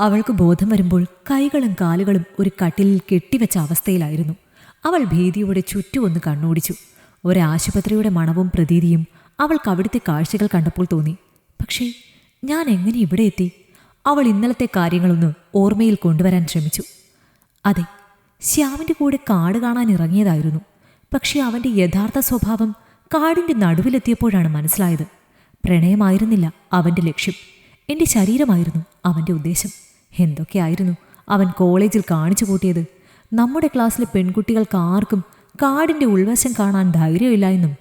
അവൾക്ക് ബോധം വരുമ്പോൾ കൈകളും കാലുകളും ഒരു കട്ടിലിൽ കെട്ടിവെച്ച അവസ്ഥയിലായിരുന്നു. അവൾ ഭീതിയോടെ ചുറ്റും ഒന്ന് കണ്ണോടിച്ചു ഒരാശുപത്രിയുടെ മണവും പ്രതീതിയും അവൾക്ക് അവിടുത്തെ കാഴ്ചകൾ കണ്ടപ്പോൾ തോന്നി. പക്ഷേ ഞാൻ എങ്ങനെ ഇവിടെ എത്തി? അവൾ ഇന്നലത്തെ കാര്യങ്ങളൊന്ന് ഓർമ്മയിൽ കൊണ്ടുവരാൻ ശ്രമിച്ചു. അതെ ശ്യാമിന്റെ കൂടെ കാട് കാണാൻ ഇറങ്ങിയതായിരുന്നു. പക്ഷേ അവന്റെ യഥാർത്ഥ സ്വഭാവം കാടിന്റെ നടുവിലെത്തിയപ്പോഴാണ് മനസ്സിലായത്. പ്രണയമായിരുന്നില്ല അവന്റെ ലക്ഷ്യം. എന്റെ ശരീരമായിരുന്നു അവന്റെ ഉദ്ദേശം. എന്തൊക്കെയായിരുന്നു അവൻ കോളേജിൽ കാണിച്ചു കൂട്ടിയത്? നമ്മുടെ ക്ലാസ്സിലെ പെൺകുട്ടികൾക്ക് ആർക്കും കാടിന്റെ ഉൾവശം കാണാൻ ധൈര്യമില്ല എന്നും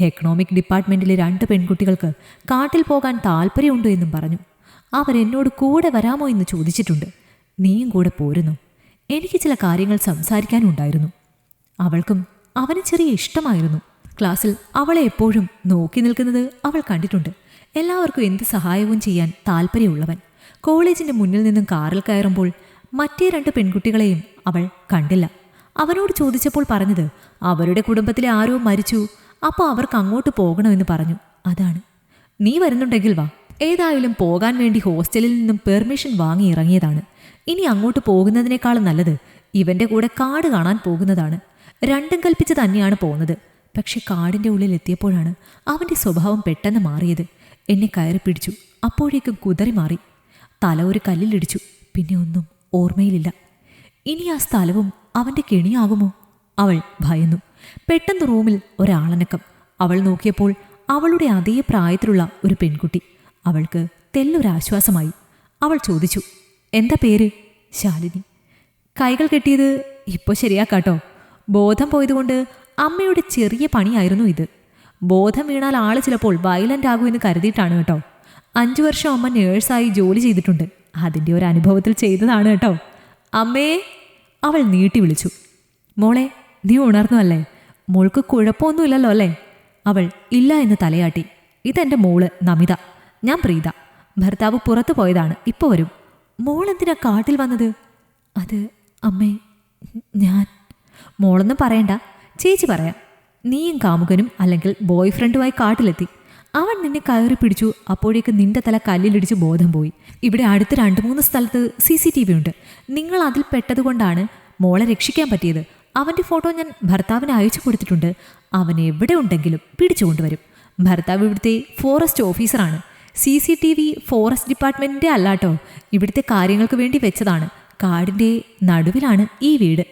എക്കണോമിക് ഡിപ്പാർട്ട്മെന്റിലെ രണ്ട് പെൺകുട്ടികൾക്ക് കാട്ടിൽ പോകാൻ താല്പര്യമുണ്ടോ എന്നും പറഞ്ഞു. അവരെന്നോട് കൂടെ വരാമോ എന്ന് ചോദിച്ചിട്ടുണ്ട്. നീയും കൂടെ പോരുന്നു. എനിക്ക് ചില കാര്യങ്ങൾ സംസാരിക്കാനുണ്ടായിരുന്നു. അവൾക്കും അവന് ചെറിയ ഇഷ്ടമായിരുന്നു. ക്ലാസ്സിൽ അവളെ എപ്പോഴും നോക്കി നിൽക്കുന്നത് അവൾ കണ്ടിട്ടുണ്ട്. എല്ലാവർക്കും എന്ത് സഹായവും ചെയ്യാൻ താല്പര്യമുള്ളവൻ കോളേജിന്റെ മുന്നിൽ നിന്നും കാറിൽ കയറുമ്പോൾ മറ്റേ രണ്ട് പെൺകുട്ടികളെയും അവൾ കണ്ടില്ല. അവനോട് ചോദിച്ചപ്പോൾ പറഞ്ഞത് അവരുടെ കുടുംബത്തിലെ ആരോ മരിച്ചു അപ്പോൾ അവർക്ക് അങ്ങോട്ട് പോകണമെന്ന് പറഞ്ഞു. അതാണ്. നീ വരുന്നുണ്ടെങ്കിൽ വാ. ഏതായാലും പോകാൻ വേണ്ടി ഹോസ്റ്റലിൽ നിന്നും പെർമിഷൻ വാങ്ങി ഇറങ്ങിയതാണ്. ഇനി അങ്ങോട്ട് പോകുന്നതിനേക്കാളും നല്ലത് ഇവന്റെ കൂടെ കാട് കാണാൻ പോകുന്നതാണ്. രണ്ടും കൽപ്പിച്ച് തന്നെയാണ് പോകുന്നത് പക്ഷെ കാടിന്റെ ഉള്ളിൽ എത്തിയപ്പോഴാണ് അവന്റെ സ്വഭാവം പെട്ടെന്ന് മാറിയത്. എന്നെ കയറി പിടിച്ചു. അപ്പോഴേക്കും കുതറി മാറി. തല ഒരു കല്ലിലിടിച്ചു. പിന്നെ ഒന്നും ഓർമ്മയിലില്ല. ഇനി ആ സ്ഥലവും അവന്റെ കെണിയാകുമോ? അവൾ ഭയന്നു. പെട്ടെന്ന് റൂമിൽ ഒരാളനക്കം. അവൾ നോക്കിയപ്പോൾ അവളുടെ അതേ പ്രായത്തിലുള്ള ഒരു പെൺകുട്ടി. അവൾക്ക് തെല്ലൊരാശ്വാസമായി. അവൾ ചോദിച്ചു എന്താ പേര്? ശാലിനി. കൈകൾ കെട്ടിയത് ഇപ്പോൾ ശരിയാക്കാട്ടോ. ബോധം പോയതുകൊണ്ട് അമ്മയുടെ ചെറിയ പണിയായിരുന്നു ഇത്. ബോധം വീണാൽ ആൾ ചിലപ്പോൾ വയലന്റ് ആകുമെന്ന് കരുതിയിട്ടാണ് കേട്ടോ. അഞ്ചു വർഷം അമ്മ നേഴ്സായി ജോലി ചെയ്തിട്ടുണ്ട്. അതിന്റെ ഒരു അനുഭവത്തിൽ ചെയ്തതാണ് കേട്ടോ. അമ്മേ അവൾ നീട്ടി വിളിച്ചു. മോളെ നീ ഉണർന്നു അല്ലേ? മോൾക്ക് കുഴപ്പമൊന്നുമില്ലല്ലോ അല്ലേ? അവൾ ഇല്ല എന്ന് തലയാട്ടി. ഇതെന്റെ മോൾ നമിത. ഞാൻ പ്രീത. ഭർത്താവ് പുറത്തു പോയതാണ്. ഇപ്പോൾ വരും. മോൾ എന്തിനാ കാട്ടിൽ വന്നത്? അത് അമ്മേ ഞാൻ. മോളൊന്നും പറയണ്ട. ചേച്ചി പറയാം. നീയും കാമുകനും അല്ലെങ്കിൽ ബോയ് ഫ്രണ്ടുമായി കാട്ടിലെത്തി. അവൻ നിന്നെ കയറി പിടിച്ചു. അപ്പോഴേക്ക് നിന്റെ തല കല്ലിലിടിച്ച് ബോധം പോയി. ഇവിടെ അടുത്ത് രണ്ട് മൂന്ന് സ്ഥലത്ത് സി സി ടി വി ഉണ്ട്. നിങ്ങൾ അതിൽ പെട്ടതുകൊണ്ടാണ് മോളെ രക്ഷിക്കാൻ പറ്റിയത്. അവന്റെ ഫോട്ടോ ഞാൻ ഭർത്താവിന് അയച്ചു കൊടുത്തിട്ടുണ്ട്. അവൻ എവിടെ ഉണ്ടെങ്കിലും പിടിച്ചുകൊണ്ടുവരും ഭർത്താവ് ഇവിടുത്തെ ഫോറസ്റ്റ് ഓഫീസറാണ്. C C T V forest ഡിപ്പാർട്ട്മെന്റിന്റെ അല്ലാട്ടോ. ഇവിടുത്തെ കാര്യങ്ങൾക്ക് വേണ്ടി വെച്ചതാണ്. കാടിന്റെ നടുവിലാണ് ഈ വീട്.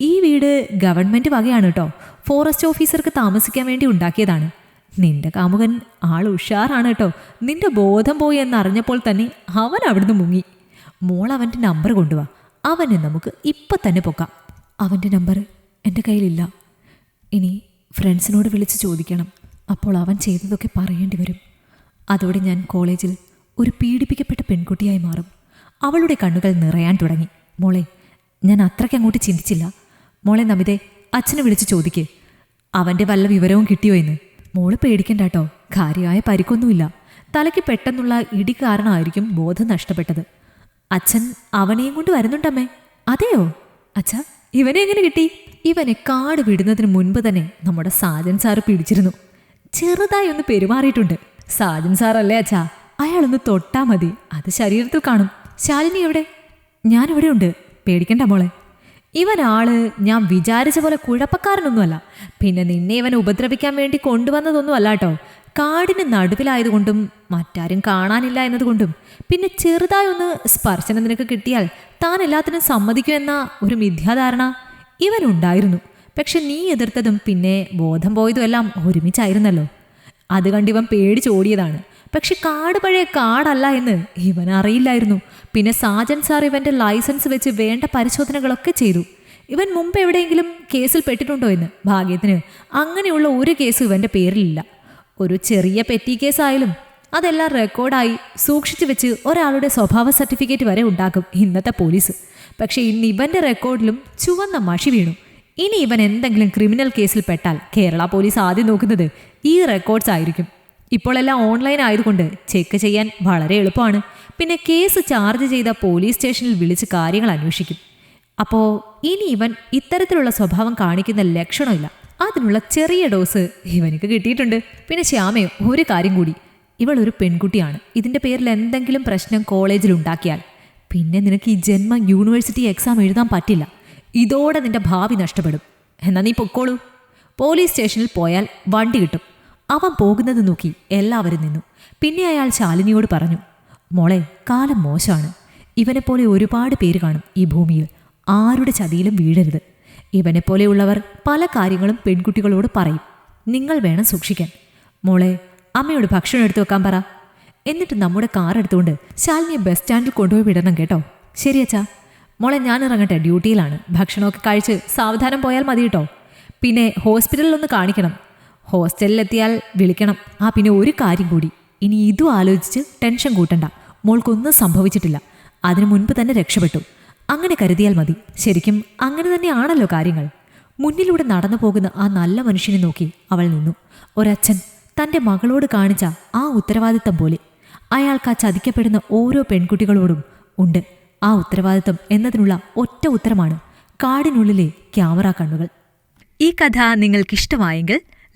ഈ വീട് ഗവൺമെന്റ് വകയാണ് കേട്ടോ. ഫോറസ്റ്റ് ഓഫീസർക്ക് താമസിക്കാൻ വേണ്ടി ഉണ്ടാക്കിയതാണ്. നിന്റെ കാമുകൻ ആൾ ഉഷാറാണ് കേട്ടോ. നിന്റെ ബോധം പോയി എന്നറിഞ്ഞപ്പോൾ തന്നെ അവൻ അവിടുന്ന് മുങ്ങി. മോൾ അവന്റെ നമ്പർ കൊണ്ടുവാ. അവനെ നമുക്ക് ഇപ്പം തന്നെ പൊക്കാം. അവന്റെ നമ്പർ എന്റെ കയ്യിലില്ല. ഇനി ഫ്രണ്ട്സിനോട് വിളിച്ച് ചോദിക്കണം. അപ്പോൾ അവൻ ചെയ്തതൊക്കെ പറയേണ്ടി വരും. അതോടെ ഞാൻ കോളേജിൽ ഒരു പീഡിപ്പിക്കപ്പെട്ട പെൺകുട്ടിയായി മാറും. അവളുടെ കണ്ണുകൾ നിറയാൻ തുടങ്ങി. മോളെ ഞാൻ അത്രയ്ക്ക് അങ്ങോട്ട് ചിന്തിച്ചില്ല. മോളെ നമിതെ അച്ഛനെ വിളിച്ച് ചോദിക്കേ. അവന്റെ വല്ല വിവരവും കിട്ടിയോ എന്ന് മോൾ പേടിക്കണ്ട കേട്ടോ കാര്യമായ പരിക്കൊന്നുമില്ല. തലയ്ക്ക് പെട്ടെന്നുള്ള ഇടി കാരണമായിരിക്കും ബോധം നഷ്ടപ്പെട്ടത്. അച്ഛൻ അവനെയും കൊണ്ട് വരുന്നുണ്ടമ്മേ. അതെയോ? അച്ഛ ഇവനെ എങ്ങനെ കിട്ടി? ഇവനെ കാട് വിടുന്നതിന് മുൻപ് തന്നെ നമ്മുടെ സാജൻ സാറ് പിടിച്ചിരുന്നു. ചെറുതായി ഒന്ന് പെരുമാറിയിട്ടുണ്ട്. സാജൻ സാറല്ലേ അച്ഛാ? അയാളൊന്ന് തൊട്ടാ മതി. അത് ശരീരത്തിൽ കാണും. ശാലിനി എവിടെ? ഞാനിവിടെ ഉണ്ട്. പേടിക്കണ്ട മോളെ. ഇവൻ ആൾ ഞാൻ വിചാരിച്ച പോലെ കുഴപ്പക്കാരനൊന്നുമല്ല. പിന്നെ നിന്നെ ഇവൻ ഉപദ്രവിക്കാൻ വേണ്ടി കൊണ്ടുവന്നതൊന്നും അല്ല കേട്ടോ കാടിന് നടുവിലായതുകൊണ്ടും മറ്റാരും കാണാനില്ല എന്നതുകൊണ്ടും. പിന്നെ ചെറുതായി ഒന്ന് സ്പർശനം നിനക്ക് കിട്ടിയാൽ താൻ എല്ലാത്തിനും സമ്മതിക്കുമെന്ന ഒരു മിഥ്യാധാരണ ഇവനുണ്ടായിരുന്നു. പക്ഷെ നീ എതിർത്തതും പിന്നെ ബോധം പോയതും എല്ലാം ഒരുമിച്ചായിരുന്നല്ലോ. അത് കണ്ടിവൻ പേടിച്ചോടിയതാണ്. പക്ഷെ കാട് പഴയ കാടല്ല എന്ന് ഇവൻ അറിയില്ലായിരുന്നു. പിന്നെ സാജൻ സാർ ഇവന്റെ ലൈസൻസ് വെച്ച് വേണ്ട പരിശോധനകളൊക്കെ ചെയ്തു. ഇവൻ മുമ്പ് എവിടെയെങ്കിലും കേസിൽ പെട്ടിട്ടുണ്ടോ എന്ന് ഭാഗ്യത്തിന് അങ്ങനെയുള്ള ഒരു കേസും ഇവന്റെ പേരിലില്ല. ഒരു ചെറിയ പെറ്റി കേസായാലും അതെല്ലാം റെക്കോർഡായി സൂക്ഷിച്ചു വെച്ച് ഒരാളുടെ സ്വഭാവ സർട്ടിഫിക്കറ്റ് വരെ ഉണ്ടാക്കും ഇന്നത്തെ പോലീസ്. പക്ഷേ ഇന്ന് ഇവന്റെ റെക്കോർഡിലും ചുവന്ന മഷി വീണു. ഇനി ഇവൻ എന്തെങ്കിലും ക്രിമിനൽ കേസിൽ പെട്ടാൽ കേരള പോലീസ് ആദ്യം നോക്കുന്നത് ഈ റെക്കോർഡ്സ് ആയിരിക്കും. ഇപ്പോൾ എല്ലാം ഓൺലൈൻ ആയതുകൊണ്ട് ചെക്ക് ചെയ്യാൻ വളരെ എളുപ്പമാണ്. പിന്നെ കേസ് ചാർജ് ചെയ്ത പോലീസ് സ്റ്റേഷനിൽ വിളിച്ച് കാര്യങ്ങൾ അന്വേഷിക്കും. അപ്പോൾ ഇനി ഇവൻ ഇത്തരത്തിലുള്ള സ്വഭാവം കാണിക്കുന്ന ലക്ഷണമില്ല. അതിനുള്ള ചെറിയ ഡോസ് ഇവനിക്ക് കിട്ടിയിട്ടുണ്ട്. പിന്നെ ശ്യാമയോ ഒരു കാര്യം കൂടി. ഇവൾ ഒരു പെൺകുട്ടിയാണ്. ഇതിന്റെ പേരിൽ എന്തെങ്കിലും പ്രശ്നം കോളേജിൽ ഉണ്ടാക്കിയാൽ പിന്നെ നിനക്ക് ഈ ജന്മം യൂണിവേഴ്സിറ്റി എക്സാം എഴുതാൻ പറ്റില്ല. ഇതോടെ നിന്റെ ഭാവി നഷ്ടപ്പെടും. എന്നാ നീ പൊക്കോളൂ. പോലീസ് സ്റ്റേഷനിൽ പോയാൽ വണ്ടി കിട്ടും. അവൻ പോകുന്നത് നോക്കി എല്ലാവരും നിന്നു. പിന്നെ അയാൾ ശാലിനിയോട് പറഞ്ഞു മോളെ കാലം മോശമാണ് ഇവനെപ്പോലെ ഒരുപാട് പേര് കാണും ഈ ഭൂമിയിൽ. ആരുടെ ചതിയിലും വീഴരുത്. ഇവനെപ്പോലെയുള്ളവർ പല കാര്യങ്ങളും പെൺകുട്ടികളോട് പറയും. നിങ്ങൾ വേണം സൂക്ഷിക്കാൻ. മോളെ അമ്മയോട് ഭക്ഷണം എടുത്തു വെക്കാൻ പറ. എന്നിട്ട് നമ്മുടെ കാർ എടുത്തുകൊണ്ട് ശാലിനിയെ ബസ് സ്റ്റാൻഡിൽ കൊണ്ടുപോയി വിടണം കേട്ടോ. ശരി അച്ഛാ. മോളെ ഞാൻ ഇറങ്ങട്ടെ ഡ്യൂട്ടിയിലാണ്. ഭക്ഷണമൊക്കെ കഴിച്ച് സാവധാനം പോയാൽ മതി കേട്ടോ പിന്നെ ഹോസ്പിറ്റലിലൊന്ന് കാണിക്കണം. ഹോസ്റ്റലിലെത്തിയാൽ വിളിക്കണം. ആ പിന്നെ ഒരു കാര്യം കൂടി. ഇനി ഇതും ആലോചിച്ച് ടെൻഷൻ കൂട്ടണ്ട. മോൾക്കൊന്നും സംഭവിച്ചിട്ടില്ല. അതിനു മുൻപ് തന്നെ രക്ഷപ്പെട്ടു. അങ്ങനെ കരുതിയാൽ മതി. ശരിക്കും അങ്ങനെ തന്നെയാണല്ലോ കാര്യങ്ങൾ. മുന്നിലൂടെ നടന്നു പോകുന്ന ആ നല്ല മനുഷ്യനെ നോക്കി അവൾ നിന്നു. ഒരച്ഛൻ തന്റെ മകളോട് കാണിച്ച ആ ഉത്തരവാദിത്തം പോലെ. അയാൾക്ക് ആ ചതിക്കപ്പെടുന്ന ഓരോ പെൺകുട്ടികളോടും ഉണ്ട്. ആ ഉത്തരവാദിത്തം എന്നതിനുള്ള ഒറ്റ ഉത്തരമാണ് കാടിനുള്ളിലെ ക്യാമറ കണ്ണുകൾ. ഈ കഥ നിങ്ങൾക്കിഷ്ടമായെങ്കിൽ